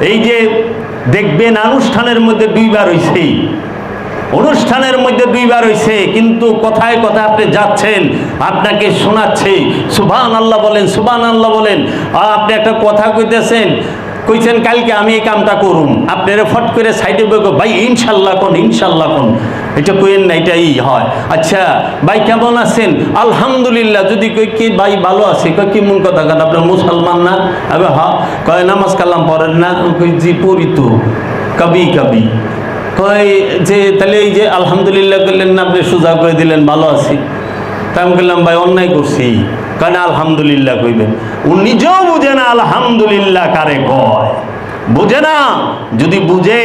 এই যে দেখবেন অনুষ্ঠানের মধ্যে দুইবার হয়েছে অনুষ্ঠানের মধ্যে দুইবার হয়েছে কিন্তু কথায় কোথায় আপনি যাচ্ছেন, আপনাকে শোনাচ্ছে। সুভান আল্লাহ বলেন সুবান আল্লাহ বলেন আপনি একটা কথা কইতেছেন, কইছেন, কালকে আমি এই কামটা করুম। আপনারা ফট করে সাইডে বলব ভাই, ইনশাল্লাহ কোন ইনশাল্লাহ কোন। এটা কইেন না, এটাই হয়। আচ্ছা ভাই কেমন আছেন? আলহামদুলিল্লাহ, যদি কই কি ভাই ভালো আছে, কই কি মন কথা কথা আপনার মুসলমান না? আবে হ্যাঁ কয় নামাজ কালাম পড়েন না? কই জি, পড়ি তো। কবি কবি। কয় যে, তাহলে এই যে আলহামদুলিল্লাহ করলেন না, আপনি সোজা করে দিলেন, ভালো আছি। তা আমি বললাম ভাই অন্যায় করছি। কেন আলহামদুলিল্লাহ কইবেন। ও নিজেও বুঝে না আলহামদুলিল্লাহ কারে কয়। বুঝে না, যদি বুঝে,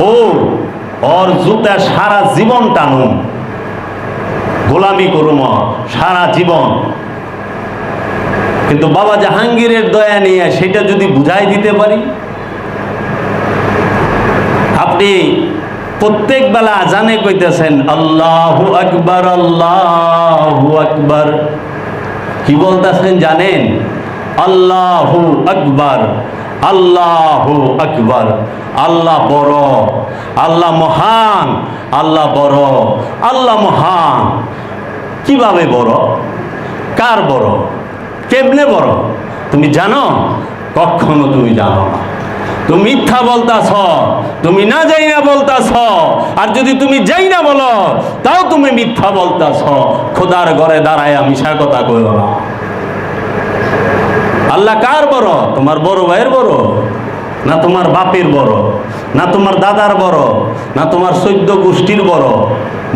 ও ওর জুতা সারা জীবন টানুন। গোলামি করুম, সারা জীবন। কিন্তু বাবা জাহাঙ্গীরের দয়া নিয়ে সেটা যদি বুঝাই দিতে পারি? আপনি প্রত্যেক বেলা আজানে কইতেছেন, আল্লাহু আকবার আল্লাহু আকবার। কি বলতেছেন জানেন? আল্লাহু আকবার। আল্লাহু আকবার। আল্লাহ বড়, আল্লাহ মহান, আল্লাহ বড়, আল্লাহ মহান। কীভাবে বড়? কার বড়? কেমনে বড়? তুমি জানো? কখনো তুমি জানো না। তুমি মিথ্যা বলতাছ, তুমি না যাই না বলতাছ, আর যদি তুমি যাই না বলো, তাও তুমি মিথ্যা বলতাছ। খোদার ঘরে দাঁড়ায় আমি কথা কইও না। আল্লাহ কার বড়? তোমার বড় ভাইয়ের বড়? না তোমার বাপের বড়? না তোমার দাদার বড়? না তোমার সৈদ্য গোষ্ঠীর বড়?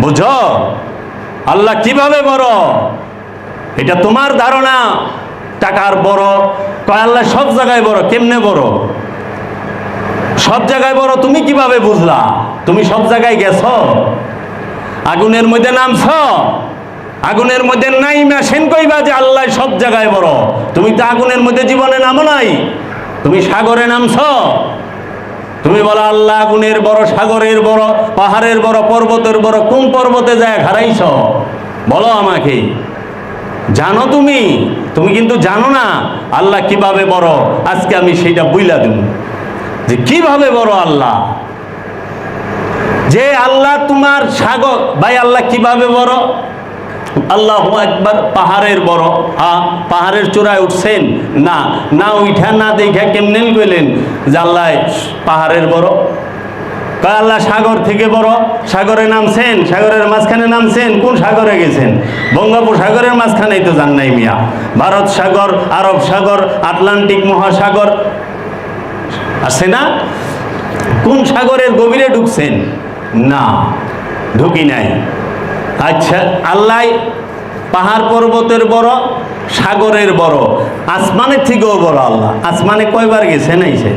বুঝো? আল্লাহ কীভাবে বড়? এটা তোমার ধারণা। টাকার বড়। কয় আল্লাহ, সব জায়গায় বড়। কেমনে বড়? সব জায়গায় বড় তুমি কীভাবে বুঝলা? তুমি সব জায়গায় গেছ? আগুনের মধ্যে নামছ? আগুনের মধ্যে নাই মেশিন কইবা যে আল্লাহ সব জায়গায় বড়। তুমি তো আগুনের মধ্যে জীবনে নামো নাই। তুমি সাগরে নামছ। তুমি বলো, আল্লাহ আগুনের বড়, সাগরের বড়, পাহাড়ের বড়, পর্বতের বড়, কোন পর্বতে যায় হারাইছ বলো আমাকে। জানো তুমি? তুমি কিন্তু জানো না আল্লাহ কীভাবে বড়। আজকে আমি সেইটা বুইলা দেব যে কীভাবে বড় আল্লাহ? যে আল্লাহ তোমার সাগর ভাই, আল্লাহ কীভাবে বড়? আল্লাহ একবার পাহাড়ের বড়। হ্যাঁ পাহাড়ের চূড়ায় উঠছেন? না। না উঠা না দেখা কেমনে গেলেন? যে আল্লাহ পাহাড়ের বড়। আল্লাহ, সাগর থেকে বড়। সাগরে নামছেন? সাগরের মাঝখানে নামছেন? কোন সাগরে গেছেন? বঙ্গোপসাগরের মাঝখানেই তো যান নাই মিয়া। ভারত সাগর, আরব সাগর, আটলান্টিক মহাসাগর। আছে না? কোন সাগরের গভীরে ঢুকছেন? না। ঢুকি নাই। আচ্ছা আল্লাহ পাহাড় পর্বতের বড়, সাগরের বড়, আসমানের থেকেও বড় আল্লাহ। আসমানে কয়বার গেছেন আইসে?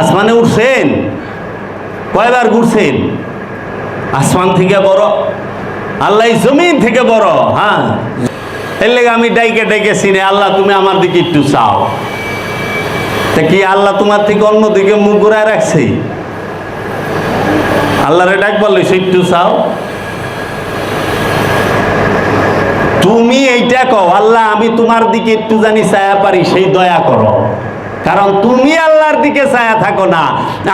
আসমানে উঠছেন? কয়বার ঘুরছেন? আসমান থেকে বড়, আল্লাহ জমিন থেকে বড় হ্যাঁ। এর লেগে আমি ডাইকে ডাইকে চিনে, আল্লাহ তুমি আমার দিকে একটু চাও। তা কি আল্লাহ তোমার থেকে অন্যদিকে মুখ ঘুরায় রাখছে? আল্লাহরে ডাক বললে সে একটু চাও। তুমি এইটা কও, আল্লাহ, আমি তোমার দিকে একটু জানি ছায়া পারি, সেই দয়া করো। কারণ তুমি আল্লাহর দিকে ছায়া থাকো না।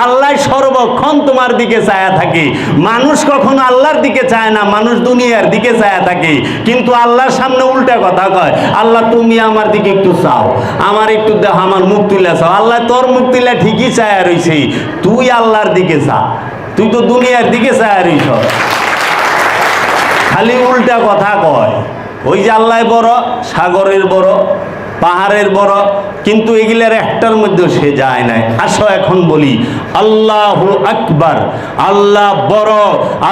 আল্লাহ সর্বক্ষণ তোমার দিকে ছায়া থাকে। মানুষ কখনো আল্লাহর দিকে চায় না, মানুষ দুনিয়ার দিকে ছায়া থাকে। কিন্তু আল্লাহর সামনে উল্টা কথা কয়, আল্লাহ, তুমি আমার দিকে একটু চাও, আমার একটু দেহ, আমার মুখ তুলে চাও। আল্লাহ, তোর মুখ তুলে ঠিকই ছায়া রইছে, তুই আল্লাহর দিকে চা, তুই তো দুনিয়ার দিকে ছায়া রইছ। খালি উল্টা কথা কয়। ওই যে আল্লাহ বড় সাগরের বড় পাহাড়ের বড় কিন্তু এগুলার একটার মধ্যে সে যায় নাই। আসো এখন বলি, আল্লাহ আকবার, আল্লাহ বড়,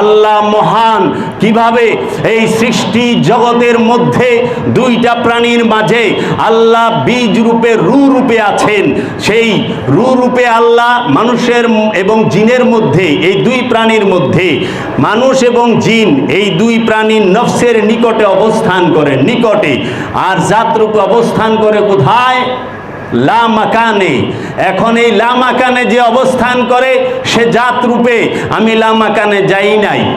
আল্লাহ মহান। কীভাবে? এই সৃষ্টি জগতের মধ্যে দুইটা প্রাণীর মাঝে আল্লাহ বীজ রূপে, রু রূপে আছেন। সেই রু রূপে আল্লাহ মানুষের এবং জিনের মধ্যে, এই দুই প্রাণীর মধ্যে মানুষ এবং জিন, এই দুই প্রাণীর নফসের নিকটে অবস্থান করে, নিকটে। আর জাতরূপে অবস্থান করে কোথায়? লামাকানে এখন এই লামাকানে যে অবস্থান করে, সে জাত রূপে আমি লামাকানে যাই নাই।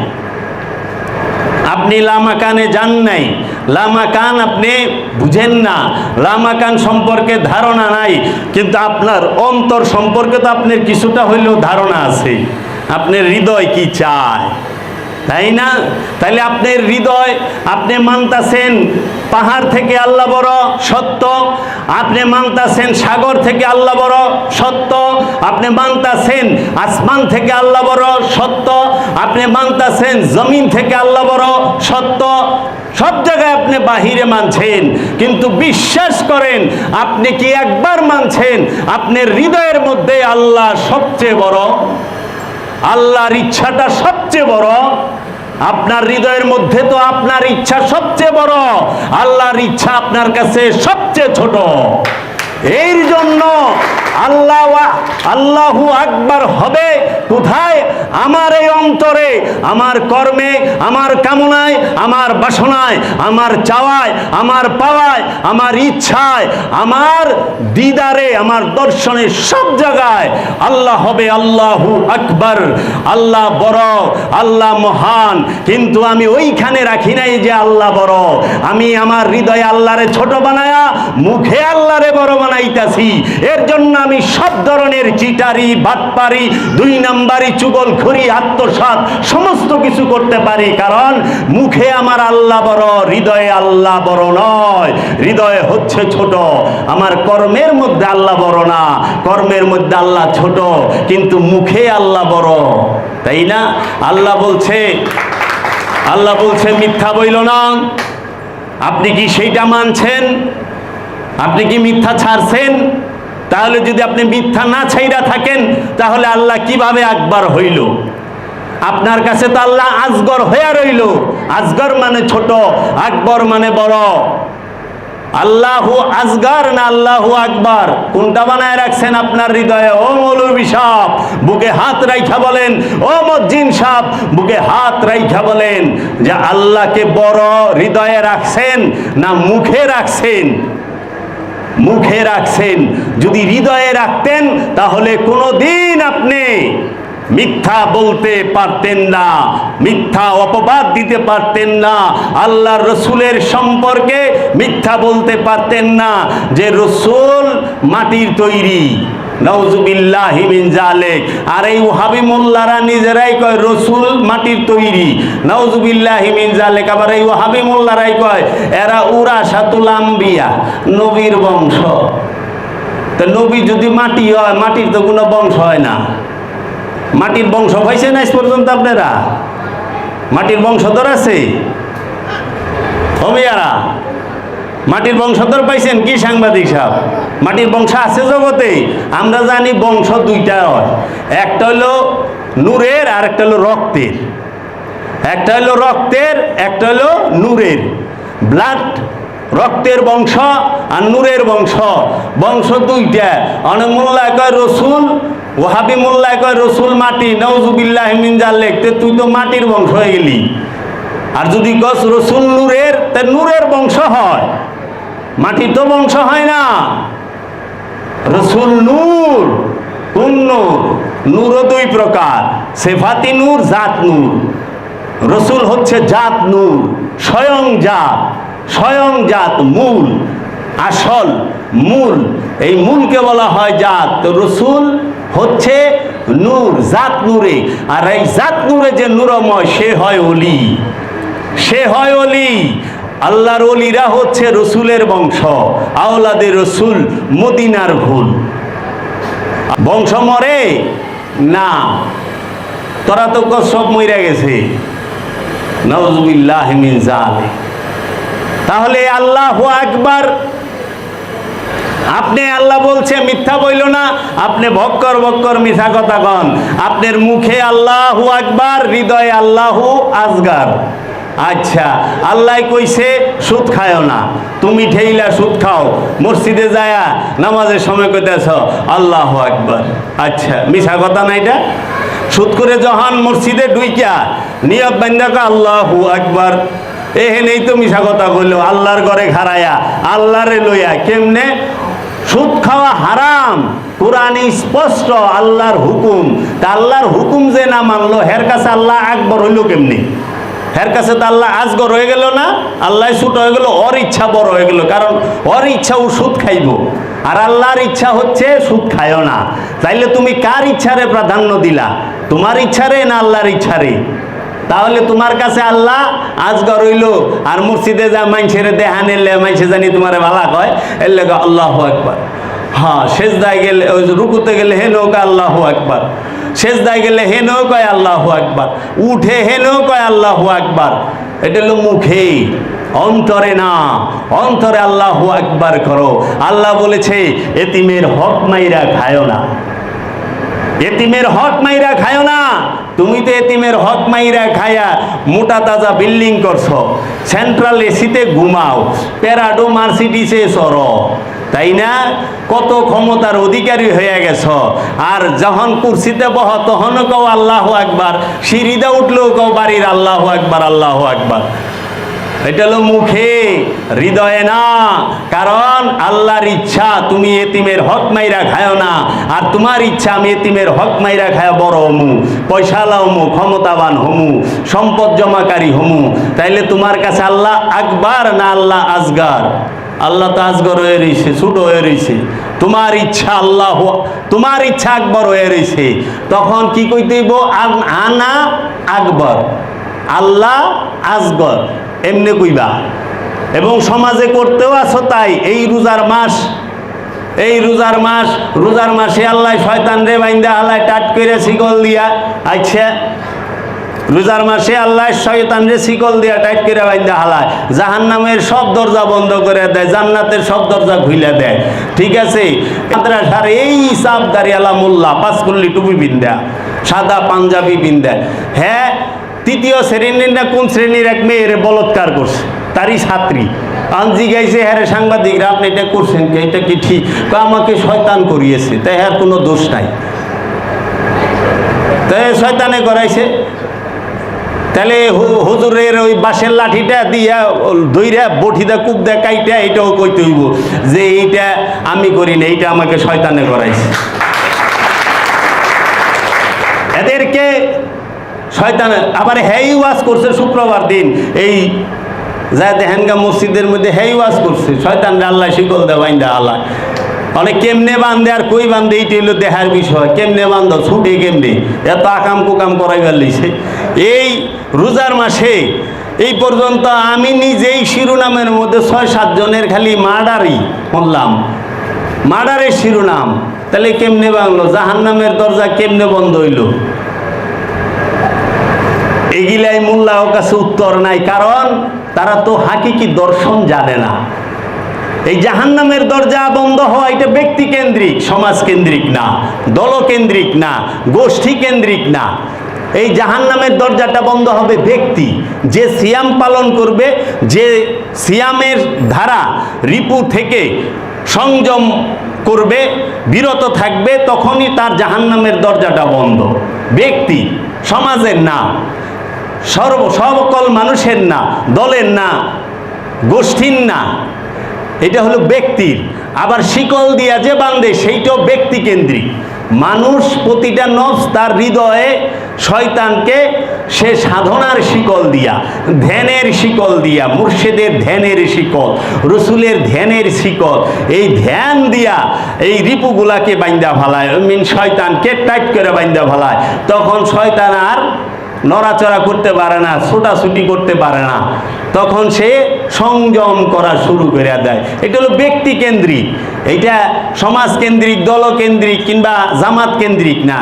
আপনি লামাকানে যান নাই। লামাকান আপনি বুঝেন না। লামাকান সম্পর্কে ধারণা নাই। কিন্তু আপনার অন্তর সম্পর্কে তো আপনার কিছুটা হইলেও ধারণা আছে। আপনার হৃদয় কি চায়? তাই না? তাহলে আপনার হৃদয়, আপনি মানতাছেন পাহাড় থেকে আল্লাহ বড় সত্য, আপনি মানতাছেন সাগর থেকে আল্লাহ বড় সত্য, আপনি মানতাছেন আসমান থেকে আল্লাহ বড় সত্য, আপনি মানতাছেন জমিন থেকে আল্লাহ বড় সত্য। সব জায়গায় আপনি বাহিরে মানছেন, কিন্তু বিশ্বাস করেন, আপনি কি একবার মানছেন? আপনার হৃদয়ের মধ্যে আল্লাহ সবচেয়ে বড় আল্লাহর ইচ্ছাটা সবচেয়ে বড়। আপনার হৃদয়ের মধ্যে তো আপনার ইচ্ছা সবচেয়ে বড়। আল্লাহর ইচ্ছা আপনার কাছে সবচেয়ে ছোট। এর জন্য আল্লাহ আল্লাহু আকবার হবে কোথায়? আমার এই অন্তরে, আমার কর্মে, আমার কামনায়, আমার বাসনায়, আমার চাওয়ায়, আমার পাওয়ায়, আমার ইচ্ছায়, আমার দিদারে, আমার দর্শনে সব জায়গায় আল্লাহ হবে আল্লাহু আকবার। আল্লাহ বড়, আল্লাহ মহান। কিন্তু আমি ওইখানে রাখি নাই যে আল্লাহ বড়। আমি আমার হৃদয়ে আল্লাহরে ছোট বানায়া, মুখে আল্লাহরে বড় বানাইতাছি। এর জন্য আমি সব ধরনের চিটারি, বাটপারি, দুই নাম্বারি, চুগল খড়ি আত্মসাত সমস্ত কিছু করতে পারি। কারণ মুখে আমার আল্লাহ বড়, হৃদয়ে আল্লাহ বড় নয়। হৃদয়ে হচ্ছে ছোট। আমার কর্মের মধ্যে আল্লাহ বড় না। কর্মের মধ্যে আল্লাহ ছোট। কিন্তু মুখে আল্লাহ বড়। তাই না? আল্লাহ বলছে আল্লাহ বলছে, মিথ্যা বইল না। আপনি কি সেইটা মানছেন? আপনি কি মিথ্যা ছাড়ছেন? তাহলে যদি আপনি মিথ্যা না ছাইরা থাকেন, তাহলে আল্লাহ কীভাবে আকবার হইল? আপনার কাছে তো আল্লাহ আজগর হইয়া রইল। আজগর মানে ছোট, আকবর মানে বড়। আল্লাহু আজগার না আল্লাহু আকবার? কোনটা বানায় রাখছেন আপনার হৃদয়ে? ও মৌলবী সাহ বুকে হাত রাইখা বলেন। ও মজ্জিন সাহ বুকে হাত রাইখা বলেন যে আল্লাহকে বড় হৃদয়ে রাখছেন না মুখে রাখছেন? মুখে রাখছেন। যদি হৃদয়ে রাখতেন, তাহলে কোনো দিন আপনি মিথ্যা বলতে পারতেন না, মিথ্যা অপবাদ দিতে পারতেন না, আল্লাহর রসুলের সম্পর্কে মিথ্যা বলতে পারতেন না। যে রসুল মাটির তৈরি নওজুবিল্লাহি মিন জালেক আর এই ওহাবি মোল্লারা নিজেরাই কয়, রসুল মাটির তৈরি। নওজুবিল্লাহি মিন জালেক আবার এই ওহাবি মোল্লারাই কয়, এরা উরা সাতুল আম্বিয়া, নবীর বংশ। তো নবী যদি মাটি হয়, মাটির তো কোনো বংশ হয় না। মাটির বংশ পাইছে না আজ পর্যন্ত আপনারা? মাটির বংশধর আছে। হমিয়ারা? মাটির বংশধর পাইছেন কি সাংবাদিক সাহেব? মাটির বংশ আছে জগতে, আমরা জানি বংশ দুইটা হয়। একটা হলো নূরের আর একটা হলো রক্তের। একটা হলো রক্তের, একটা হলো নূরের। ব্লাড রক্তের বংশ আর নূরের বংশ বংশ দুইটা। অনেক মোল্লা কয়, রসুল ওহাবি মোল্লা কয়, রসুল মাটি নওজুবিল্লাহ মিন জাল্লেক তুই তো মাটির বংশ হয়ে গেলি। আর যদি কস, রসুল নূরের তা নূরের বংশ হয়। মাটির তো বংশ হয় না। রসুল নূর, কোন নূর? নূরও দুই প্রকার। সেফাতি নূর, জাত নূর। রসুল হচ্ছে জাত নূর, স্বয়ং জাত স্বয়ং জাত মূল, আসল মূল। এই মূলকে বলা হয় জাত। রসুল হচ্ছে নূর, জাত নূরে। আর এই জাত নূরে যে নূরময়, সে হয় অলি। সে হয় অলি। আল্লাহর অলিরা হচ্ছে রসুলের বংশ, আওলাদের রসুল মদিনার ভুল। বংশ মরে? না। তোরা তো সব মইরা গেছে। তাহলে আল্লাহ আকবার। আপনি আল্লাহ বলছে, মিথ্যা বইল না। আপনি ভক্কর ভক্কর মিথ্যা কথা কন। আপনার মুখে আল্লাহু আকবার, হৃদয়ে আল্লাহু আজগার। আচ্ছা আল্লাহ কইছে, সুদ খায়ও না। তুমি ঠেইলা সুদ খাও, মসজিদে যায়া নামাজের সময় কইতেছ, আল্লাহ আকবার। আচ্ছা মিছা কথা না এটা? সুদ করে যখন মসজিদে ডুইকা নিয়ত বান্দাকে আল্লাহু আকবার। এহেনেই তো মিছা কথা কইল, আল্লাহর ঘরে খারায়া আল্লাহরে লইয়া কেমনে? সুদ খাওয়া হারাম কোরআনে স্পষ্ট, আল্লাহর হুকুম। তা আল্লাহর হুকুম যে না মানলো, হের কাছে আল্লাহ আকবর হইল কেমনি? এর কাছে তো আল্লাহ আজগর হয়ে গেল না, আল্লাহ ছুট হয়ে গেল, ওর ইচ্ছা বড় হয়ে গেল, কারণ ওর ইচ্ছা ও সুদ খাইব। আর আল্লাহর ইচ্ছা হচ্ছে সুদ খায়ও না। তাইলে তুমি কার ইচ্ছারে প্রাধান্য দিলা? তোমার ইচ্ছারে না আল্লাহর ইচ্ছারে? তাহলে তোমার কাছে আল্লাহ আজগর হইল, আর মসজিদে যা মাইনছের দেহা নিলে মাইনসে জানি তোমার ভালা কয়, এর লেগে আল্লাহ একবার হ্যাঁ সেজদায় গেলে রুকুতে গেলে হে নৌকা, আল্লাহ একবার সেজদায় গেলে হে নৌ কয় আল্লাহ একবার উঠে হে নৌ কয় আল্লাহ একবার এটা হলো মুখে অন্তরে না, অন্তরে আল্লাহ একবার করো। আল্লাহ বলেছে, এতিমের হক মাইরা খায়ও না। এতিমের হক মাইরা খায় না। তুমি তো এতিমের হক মাইরা খায়া মোটা তাজা বিল্ডিং করছ। সেন্ট্রাল এসিতে ঘুমাও প্যারাডো মার্সিডিসে সর তাই না? কত ক্ষমতার অধিকারী হয়ে গেছ। আর যখন কুর্সিতে বহ তখনও কও আল্লাহ একবার সিঁড়িতে উঠলেও কও বাড়ির আল্লাহ একবার আল্লাহ একবার এটা হলো মুখে, হৃদয়ে না। কারণ আল্লাহর ইচ্ছা, তুমি এতিমের হক মাইরা খায় না। আর তোমার ইচ্ছা, আমি এতিমের হক মাইরা খায় বড় হমু। পয়সা লামু ক্ষমতাবান হমু। সম্পদ জমাকারী হমু। তাইলে তোমার কাছে আল্লাহ আকবার না আল্লাহ আজগার? আল্লাহ তো আজগর হয়ে রয়েছে ছোট হয়ে রয়েছে তোমার ইচ্ছা আল্লাহ তোমার ইচ্ছা আকবর হয়ে রয়েছে তখন কি কইতেইব আনা আকবর। আল্লাহ আজগর। এমনি কইবা। এবং সমাজে করতেও আছো তাই। এই রোজার মাস, এই রোজার মাস, রোজার মাসে আল্লাহ শয়তান রে বাইন্দা আল্লাহ টাট করে শিকল দিয়া আচ্ছা রোজার মাসে আল্লাহ শয়তান রে শিকল দিয়া টাইট করে বাইন্দা হালায়। জাহান নামের সব দরজা বন্ধ করে দেয়, জান্নাতের সব দরজা খুলে দেয়। ঠিক আছে? মাদ্রাসার এই সাবদারি আলা মোল্লা, পাঁচকুল্লি টুপি বিন্দা সাদা পাঞ্জাবি বিন্দা হ্যাঁ তৃতীয় শ্রেণির না কোন শ্রেণির এক মেয়ের বলৎকার করছে? তারই ছাত্রী। আনজি গাইছে হ্যাঁ সাংবাদিকরা, আপনি এটা করছেন এটা কি ঠিক? আমাকে শয়তান করিয়েছে, তাই হ্যাঁ কোনো দোষ নাই। তাই শয়তানে করাইছে তাহলে হুজুরের ওই বাঁশের লাঠিটা দিয়া দইরা বঠিদা কূপ দেয় কাইটা এটাও কইতে হইব যে এইটা আমি করি না এইটা আমাকে শয়তানে করাইছে। এদেরকে শয়তান আবার হেই ওয়াজ করছে শুক্রবার দিন, এই যা দেহেনগা মসজিদের মধ্যে হেই ওয়াজ করছে শয়তান আল্লাহ শিকল দে বাইন্দা আল্লাহ। অনেক কেমনে বান্ধে আর কই বান্ধে এইটা হলো দেহার বিষয়। কেমনে বান্ধ ছুটে কেমনে? এত আকাম কুকাম করাইবার লইছে এই রোজার মাসে, এই পর্যন্ত আমি নিজেই শিরোনামের মধ্যে ছয় সাতজনের খালি মার্ডারই বললাম মার্ডারের শিরোনাম। তাহলে কেমনে বাংলো? জাহান্নামের দরজা কেমনে বন্ধ হইল? এগিলাই মোল্লাও কাছে উত্তর নাই, কারণ তারা তো হাকিকি দর্শন জানে না। এই জাহান্নামের দরজা বন্ধ হওয়া এটা ব্যক্তি কেন্দ্রিক, সমাজ কেন্দ্রিক না দলকেন্দ্রিক না, গোষ্ঠী কেন্দ্রিক না। এই জাহান্নামের দরজাটা বন্ধ হবে ব্যক্তি। যে সিয়াম পালন করবে, যে সিয়ামের ধারা রিপু থেকে সংযম করবে, বিরত থাকবে, তখনই তার জাহান্নামের দরজাটা বন্ধ। ব্যক্তি, সমাজের না, সর্ব সকল মানুষের না, দলের না, গোষ্ঠীর না এটা হলো ব্যক্তির। আবার শিকল দিয়া যে বান্ধে সেইটাও ব্যক্তি কেন্দ্রিক। মানুষ প্রতিটা নফস তার হৃদয়ে শয়তানকে সে সাধনার শিকল দিয়া, ধ্যানের শিকল দিয়া, মুর্শিদের ধ্যানের শিকল, রসুলের ধ্যানের শিকল, এই ধ্যান দিয়া এই রিপুগুলাকে বাইন্দা ফালায়, মিন শয়তানকে টাইট করে বাইন্দা ফালায়। তখন শয়তান আর নড়াচড়া করতে পারে না, ছোটাছুটি করতে পারে না। তখন সে সংযম করা শুরু করে দেয়। এটা হলো ব্যক্তি কেন্দ্রিক। এইটা সমাজ কেন্দ্রিক, দল কেন্দ্রিক কিংবা জামাত কেন্দ্রিক না।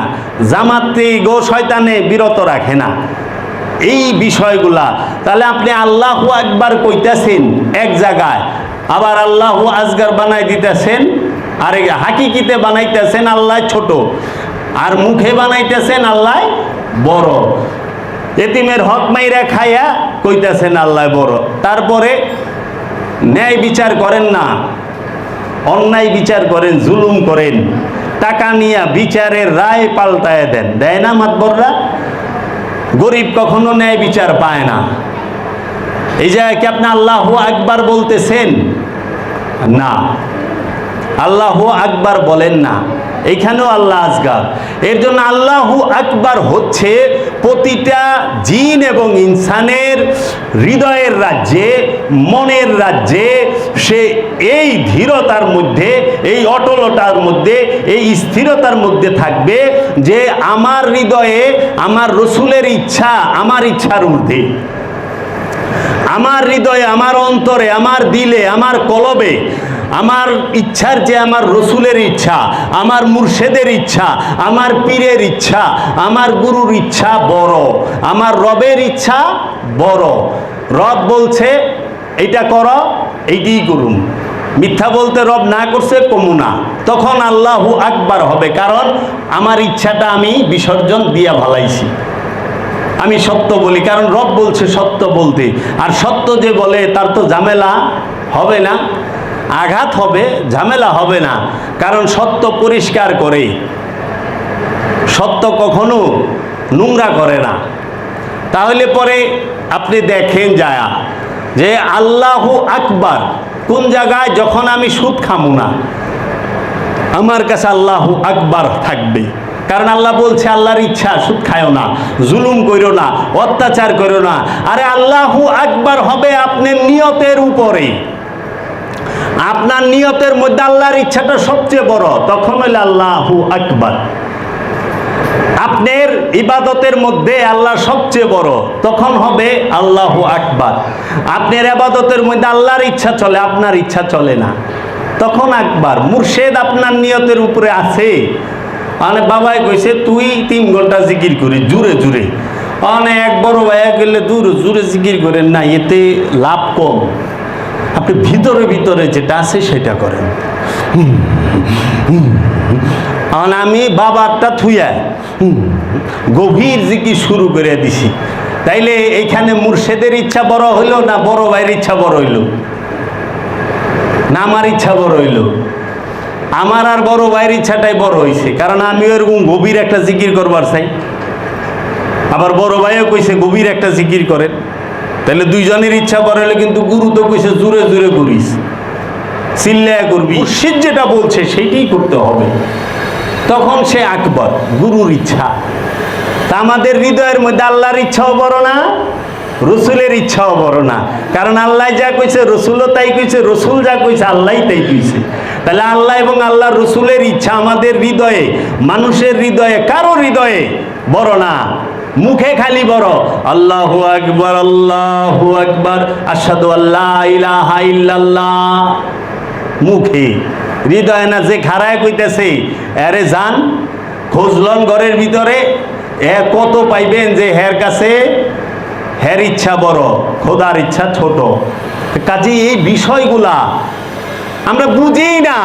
জামাতে গো শয়তানে বিরত রাখে না। এই বিষয়গুলা। তাহলে আপনি আল্লাহ একবার কইতেছেন এক জায়গায়, আবার আল্লাহ আজগার বানাই দিতেছেন আর হাকিকিতে বানাইতেছেন আল্লাহ ছোট, আর মুখে বানাইতেছেন আল্লাহ বড়। এতিমের হক মাইরা খাইয়া কইতেছেন, আল্লাহ বড়। তারপরে ন্যায় বিচার করেন না, অন্যায় বিচার করেন, জুলুম করেন, টাকা নিয়ে বিচারের রায় পাল্টায় দেন। দেয় না মাতবররা? গরিব কখনো ন্যায় বিচার পায় না। এই জায়গায় কি আপনি আল্লাহ আকবার বলতেছেন? না। আল্লাহ আকবার বলেন না। এইখানেও আল্লাহ আজগার এর জন্য আল্লাহু আকবার হচ্ছে প্রতিটা জিন এবং ইনসানের হৃদয়ের রাজ্যে, মনের রাজ্যে, সে এই ধীরতার মধ্যে, এই অটলতার মধ্যে, এই স্থিরতার মধ্যে থাকবে যে আমার হৃদয়ে, আমার রসুলের ইচ্ছা, আমার ইচ্ছার ঊর্ধ্বে। আমার হৃদয়ে, আমার অন্তরে, আমার দিলে, আমার কলবে আমার ইচ্ছার যে আমার রসুলের ইচ্ছা, আমার মুর্শেদের ইচ্ছা, আমার পীরের ইচ্ছা, আমার গুরুর ইচ্ছা বড়, আমার রবের ইচ্ছা বড়। রব বলছে, এইটা করো, এইটিই করুন। মিথ্যা বলতে রব না করছে কমুনা তখন আল্লাহু আকবার হবে, কারণ আমার ইচ্ছাটা আমি বিসর্জন দিয়া ভালাইছি। আমি সত্য বলি, কারণ রব বলছে সত্য বলতে। আর সত্য যে বলে, তার তো ঝামেলা হবে না। আঘাত হবে, ঝামেলা হবে না। কারণ সত্য পরিষ্কার করে সত্য কখনো নোংরা করে না। তাহলে পরে আপনি দেখেন যায়া, যে আল্লাহ আকবার, কোন জায়গায় যখন আমি সুদ খামু না, আমার কাছে আল্লাহ আকবার থাকবে। কারণ আল্লাহ বলছে, আল্লাহর ইচ্ছা, সুদ খায়ও না, জুলুম করো না, অত্যাচার করো না। আরে আল্লাহু আকবার হবে আপনার নিয়তের উপরে আপনার নিয়তের মধ্যে আল্লাহর ইচ্ছাটা সবচেয়ে বড়, তখন হইলে আল্লাহু আকবার। আপনার ইবাদতের মধ্যে আল্লাহ সবচেয়ে বড়, তখন হবে আল্লাহ আকবার। আপনার ইবাদতের মধ্যে আল্লাহর ইচ্ছা চলে, আপনার ইচ্ছা চলে না। তখন আকবার, মুর্শেদ আপনার নিয়তের উপরে আছে। মানে বাবাই কইছে, তুই তিন ঘণ্টা জিকির করি, জুড়ে জুড়ে। মানে এক বড় ভাইয়া গেলে দূর, জুড়ে জিকির করেন না, এতে লাভ কম। আপনি ভিতরে ভিতরে যেটা আছে সেটা করেন। কারণ আমি বাবারটা থুয়া গভীর জিকি শুরু করে দিছি। তাইলে এইখানে মুর্শেদের ইচ্ছা বড় হইল না বড় ভাইয়ের ইচ্ছা বড় হইল? না আমার ইচ্ছা বড় হইল। আমার আর বড় ভাইয়ের ইচ্ছাটাই বড় হইছে, কারণ আমি এরকম গভীর একটা জিকির করবার চাই। আবার বড় ভাইও কইছে, গভীর একটা জিকির করেন। তাহলে দুইজনের ইচ্ছা বড় হলে কিন্তু গুরু তো কইছে জুড়ে জুড়ে করিস। চিল্লায় করবি। মুর্শিদ যেটা বলছে, সেইটাই করতে হবে। তখন সে আকবর, গুরুর ইচ্ছা। তা আমাদের হৃদয়ের মধ্যে আল্লাহর ইচ্ছাও বড় না, রসুলের ইচ্ছাও বড় না। কারণ আল্লাহ যা কইছে, রসুলও তাই কইছে, রসুল যা কইছে আল্লাহ তাই কইছে। তাহলে আল্লাহ এবং আল্লাহ রসুলের ইচ্ছা আমাদের হৃদয়ে, মানুষের হৃদয়ে কারও হৃদয়ে বড় না। মুখে খালি বড়। আল্লাহু আকবার আল্লাহু আকবার। আসাদু আল্লাহ মুখে। হৃদয় না যে খাড়ায় কইতেছে, আরে যান খোঁজলন ঘরের ভিতরে, এ কত পাইবেন যে হের কাছে? হের ইচ্ছা বড়, খোদার ইচ্ছা ছোট। কাজে, এই বিষয়গুলা আমরা বুঝি না,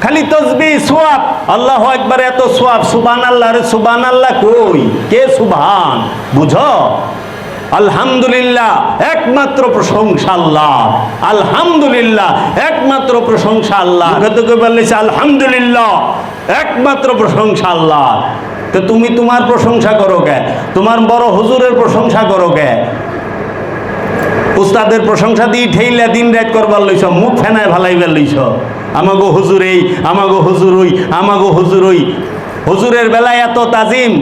খালি তসবি, সোয়াব। আল্লাহ একবার এত সোয়াব সুবান আল্লাহ রে সুবান আল্লাহ কই? কে সুবহান? বুঝো? আলহামদুলিল্লাহ, একমাত্র প্রশংসা আল্লাহ। আলহামদুলিল্লাহ, একমাত্র প্রশংসা আল্লাহ। বলেছে আলহামদুলিল্লাহ একমাত্র প্রশংসা আল্লাহ। তো তুমি তোমার প্রশংসা করো কে? তোমার বড় হুজুরের প্রশংসা করো কে? উস্তাদের প্রশংসা দিয়ে ঠেইলা দিন রাত করবার লইছ, মুখ ফেনায় ভালাইবার লইছ। আমাগো হুজুর এই, আমাগো হুজুর ওই, আমাগো হুজুর ওই। হুজুরের বেলায় এত তাজিম।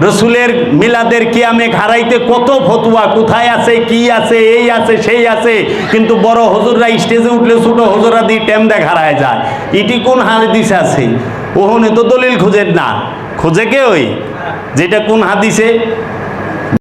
রসুলের মিলাদের কিয়ামে হারাইতে কত ফতুয়া, কোথায় আছে, কি আছে, এই আছে, সেই আছে। কিন্তু বড় হজুররা স্টেজে উঠলে ছোট হজুরা দিয়ে টেম দেখ হারায় যায়। ইটি কোন হাদিস আছে? ওহনে তো দলিল খুঁজেন না। খুঁজে কে ওই? যেটা কোন হাদিসে?